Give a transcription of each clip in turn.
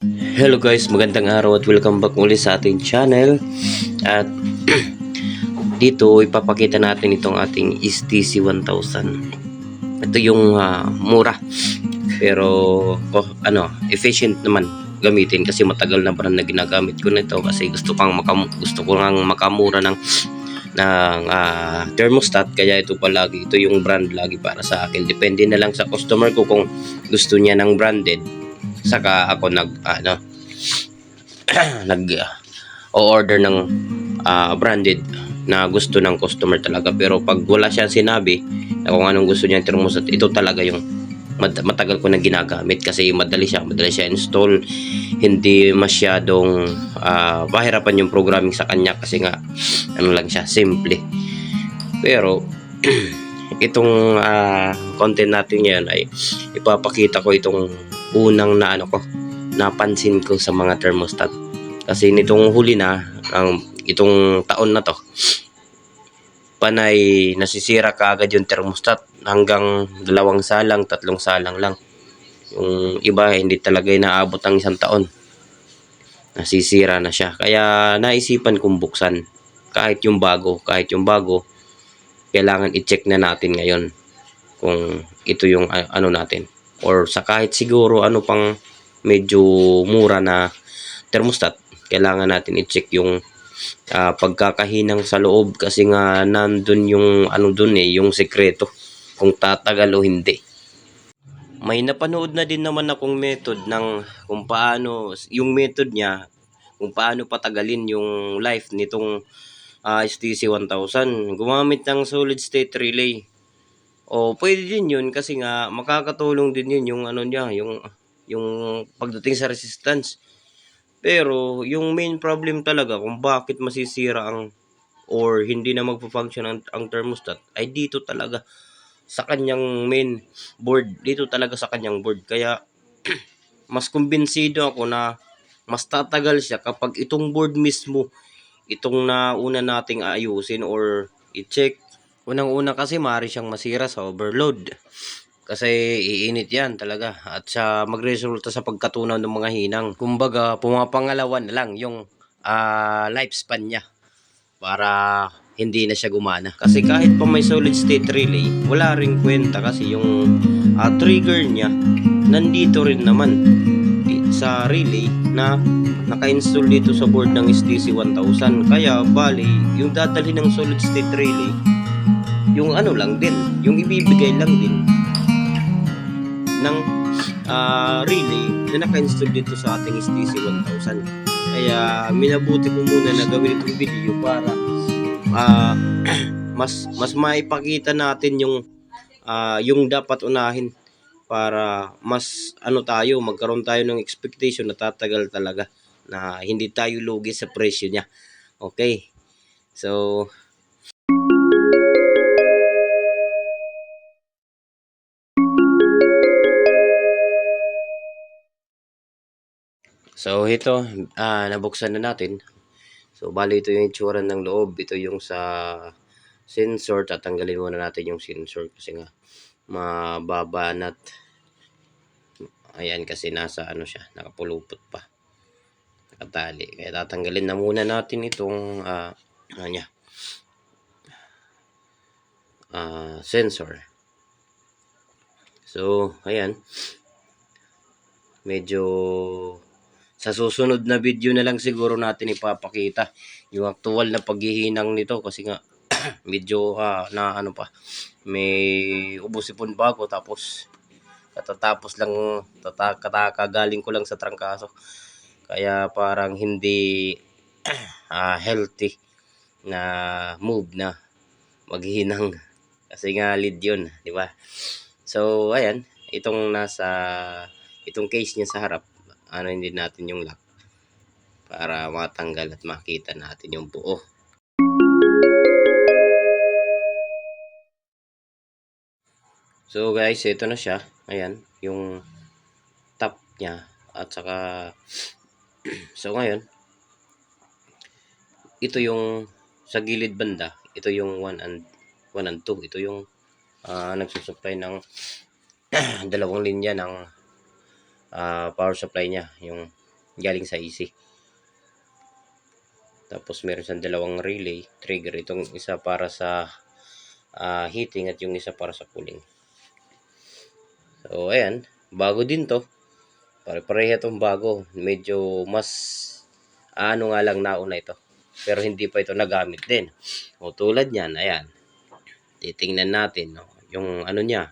Hello guys, magandang araw at welcome back ulit sa ating channel. At dito ipapakita natin itong ating STC 1000. Ito yung ah, mura pero oh, ano, efficient naman gamitin kasi matagal na brand na ginagamit ko nito kasi gusto kang makam gusto ko ngang makamura ng ng ah, thermostat kaya ito palagi ito yung brand lagi para sa akin depende na lang sa customer ko kung gusto niya ng branded saka ako nag ano nag uh, order ng ah, branded na gusto ng customer talaga. Pero pag wala siya sinabi na kung anong gusto niya thermostat ito talaga yung mat- matagal ko na ginagamit. Kasi madali siya madali siya install. Hindi masyadong ah, mahirapan yung programming sa kanya kasi nga ano lang siya simple. Pero itong ah, content natin ngayon ay ipapakita ko itong unang na ano ko napansin ko sa mga thermostat. Kasi nitong huli na ang itong taon na to panay nasisira kaagad yung thermostat hanggang dalawang salang tatlong salang lang. Yung iba hindi talaga inaabot ang isang taon. Nasisira na siya. Kaya naisipan kong buksan kahit yung bago kahit yung bago kailangan i-check na natin ngayon kung ito yung ah, ano natin or sa kahit siguro ano pang medyo mura na thermostat kailangan natin i-check yung ah, pagkakahinang sa loob kasi nga nandun yung ano dun eh yung sekreto kung tatagal o hindi. May napanood na din naman akong method ng kung paano yung method niya kung paano patagalin yung life nitong ah, STC 1000 gumamit ng solid state relay o pwede din yun kasi nga makakatulong din yun yung ano niya yung yung pagdating sa resistance. Pero yung main problem talaga kung bakit masisira ang or hindi na magpo-function ang, ang thermostat ay dito talaga sa kanyang main board. Dito talaga sa kanyang board. Kaya mas kumbinsido ako na mas tatagal siya kapag itong board mismo itong nauna nating ayusin or i-check unang-una kasi maaari siyang masira sa overload kasi iinit yan talaga at sa magresulta sa pagkatunaw ng mga hinang kumbaga pumapangalawan na lang yung ah, lifespan niya para hindi na siya gumana. Kasi kahit pa may solid state relay, wala ring kwenta kasi yung ah, trigger niya nandito rin naman sa relay na naka-install dito sa board ng STC 1000. Kaya bali, yung dadali ng solid state relay, yung ano lang din, yung ibibigay lang din ng ah, relay na naka-install dito sa ating STC 1000. Kaya minabuti ko muna na gawin itong video para ah, mas mas maipakita natin yung ah, yung dapat unahin para mas ano tayo magkaroon tayo ng expectation na tatagal talaga na hindi tayo lugi sa presyo niya. Okay. So So ito, ah, nabuksan na natin. So bali ito yung itsura ng loob. Ito yung sa sensor. Tatanggalin muna natin yung sensor kasi nga mababa nat ayan kasi nasa ano siya, nakapulupot pa. Nakatali. Kaya tatanggalin na muna natin itong ah, ano niya. ah, sensor. So, ayan. Medyo sa susunod na video na lang siguro natin ipapakita yung actual na paghihinang nito kasi nga medyo ah, na ano pa may ubusipon ako tapos katatapos lang katakagaling ko lang sa trangkaso. Kaya parang hindi ah, healthy na move na maghinang kasi nga lead yun di ba? So ayan itong nasa itong case niya sa harap ano hindi natin yung lock para matanggal at makita natin yung buo. So guys, ito na siya. Ayan, yung top niya at saka so ngayon ito yung sa gilid banda, ito yung 1 and 1 and 2. Ito yung ah, nagsusupply ng dalawang linya ng ah, power supply niya yung galing sa AC. Tapos meron siyang dalawang relay, trigger. Itong isa para sa ah, heating at yung isa para sa cooling. So, ayan. Bago din to. Pare-pareha tong bago. Medyo mas ano nga lang nauna ito. Pero hindi pa ito nagamit din. O tulad niyan, ayan. Titingnan natin, no? yung ano niya,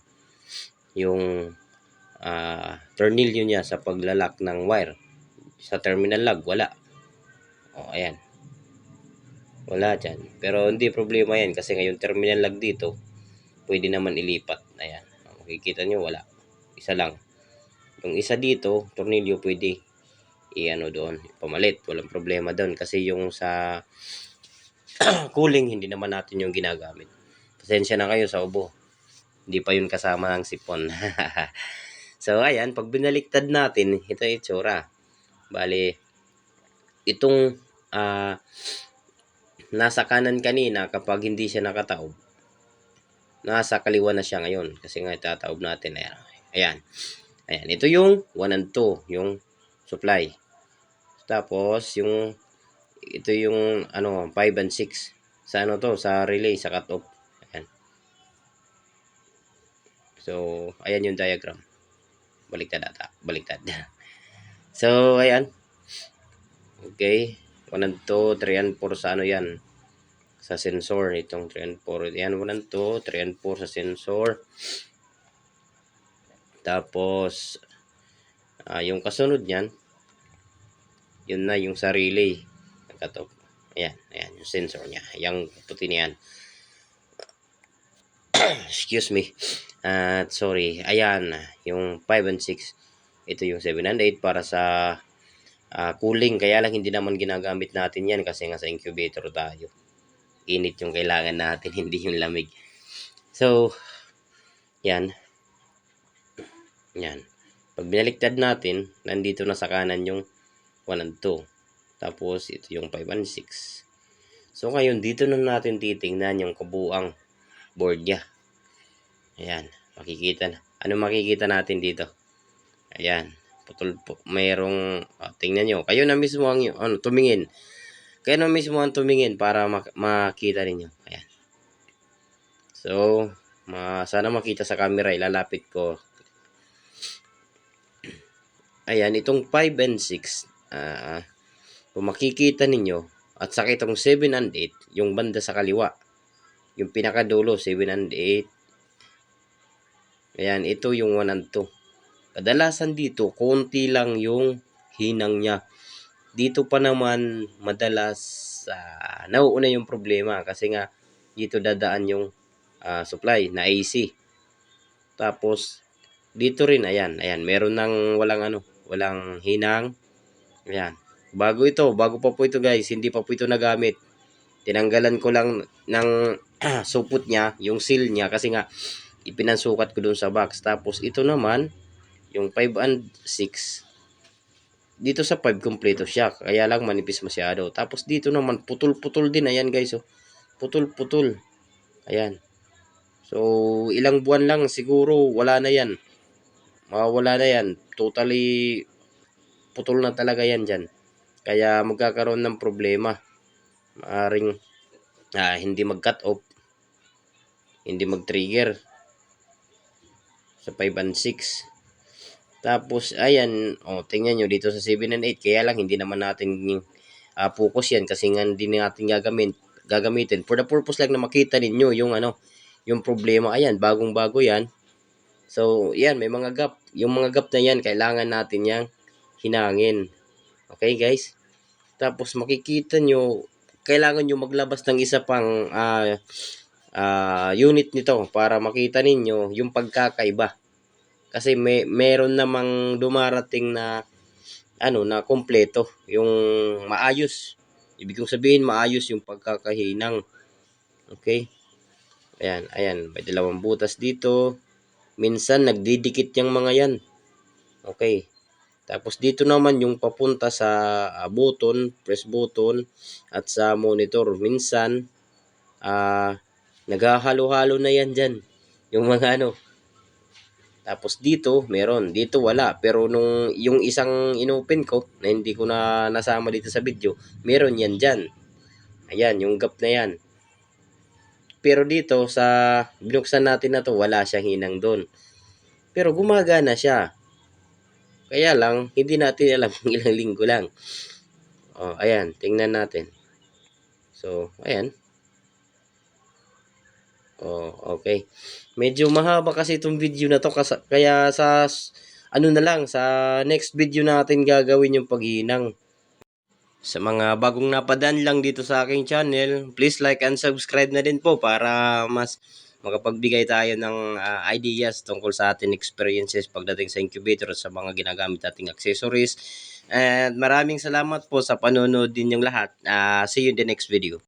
yung ah tornilyo niya sa paglalak ng wire. Sa terminal lock, wala. O, ayan. Wala dyan. Pero hindi problema yan kasi ngayon terminal lock dito, pwede naman ilipat. Ayan. Makikita nyo, wala. Isa lang. Yung isa dito, tornilyo pwede i-ano doon, pamalit. Walang problema doon kasi yung sa cooling, hindi naman natin yung ginagamit. Pasensya na kayo sa ubo. Hindi pa yun kasama ng sipon. so, ayan, pag binaliktad natin, ito yung itsura. Bali, itong ah nasa kanan kanina kapag hindi siya nakataob, nasa kaliwa na siya ngayon. Kasi nga itataob natin. Ayan. Ayan. Ayan. Ito yung 1 and 2, yung supply. Tapos, yung ito yung ano 5 and 6 sa ano to sa relay sa cut off ayan so ayan yung diagram baliktad ata baliktad so ayan okay 1 and 2 3 and 4 sa ano yan sa sensor itong 3 and 4 yan 1 and 2 3 and 4 sa sensor tapos ah, yung kasunod niyan yun na yung sa relay Nagkatop. Ayan, ayan, yung sensor niya. Yung puti niyan. Excuse me. At sorry. Ayan, yung 5 and 6. Ito yung 7 and 8 para sa ah, cooling. Kaya lang hindi naman ginagamit natin yan kasi nga sa incubator tayo. Init yung kailangan natin, hindi yung lamig. So, yan. Yan. Pag binaliktad natin, nandito na sa kanan yung 1 and 2. Tapos, ito yung 5 and 6. So, ngayon, dito na natin titingnan yung kabuang board niya. Ayan, makikita na. Ano makikita natin dito? Ayan, putol po. Mayroong, ah, tingnan nyo. Kayo na mismo ang, ano, tumingin. Kayo na mismo ang tumingin para mak- makita ninyo. Ayan. So, ma sana makita sa camera. Ilalapit ko. Ayan, itong 5 and 6. Ah, kung makikita ninyo, at saka itong 7 and 8, yung banda sa kaliwa. Yung pinakadulo, 7 and 8. Ayan, ito yung 1 and 2. Kadalasan dito, konti lang yung hinang niya. Dito pa naman, madalas, ah, nauuna yung problema kasi nga, dito dadaan yung ah, supply na AC. Tapos, dito rin, ayan, ayan, meron ng walang ano, walang hinang. Ayan. Bago ito, bago pa po ito guys, hindi pa po ito nagamit. Tinanggalan ko lang ng supot niya, yung seal niya kasi nga ipinansukat ko dun sa box. Tapos ito naman, yung 5 and 6. Dito sa 5 kompleto siya, kaya lang manipis masyado. Tapos dito naman putol-putol din, ayan guys, oh. Putol-putol. Ayan. So, ilang buwan lang siguro wala na yan. Mawawala na yan. Totally putol na talaga yan dyan. Kaya magkakaroon ng problema. Maaring ah, hindi mag-cut off. Hindi mag-trigger. Sa 5 and 6. Tapos, ayan, oh, tingnan nyo dito sa 7 and 8. Kaya lang, hindi naman natin ah, focus yan kasi nga hindi natin gagamit, gagamitin. For the purpose lang na makita ninyo yung ano, yung problema. Ayan, bagong-bago yan. So, yan, may mga gap. Yung mga gap na yan, kailangan natin yang hinangin. Okay, guys? Tapos, makikita nyo, kailangan nyo maglabas ng isa pang ah, ah, unit nito para makita ninyo yung pagkakaiba. Kasi may meron namang dumarating na ano na kompleto, yung maayos. Ibig kong sabihin maayos yung pagkakahinang. Okay? Ayan, ayan, may dalawang butas dito. Minsan nagdidikit yung mga yan. Okay. Tapos dito naman yung papunta sa ah, button, press button at sa monitor. Minsan ah naghahalo-halo na yan dyan. Yung mga ano. Tapos dito, meron. Dito wala. Pero nung yung isang inopen ko, na hindi ko na nasama dito sa video, meron yan dyan. Ayan, yung gap na yan. Pero dito, sa binuksan natin na to, wala siyang hinang doon. Pero gumagana siya. Kaya lang, hindi natin alam ilang linggo lang. Oh, ayan, tingnan natin. So, ayan. Oh, okay. Medyo mahaba kasi itong video na to kas- kaya sa ano na lang sa next video natin gagawin yung paghinang. Sa mga bagong napadaan lang dito sa aking channel, please like and subscribe na din po para mas makapagbigay tayo ng ah, ideas tungkol sa ating experiences pagdating sa incubator at sa mga ginagamit nating accessories. And maraming salamat po sa panonood din yung lahat. Ah, see you in the next video.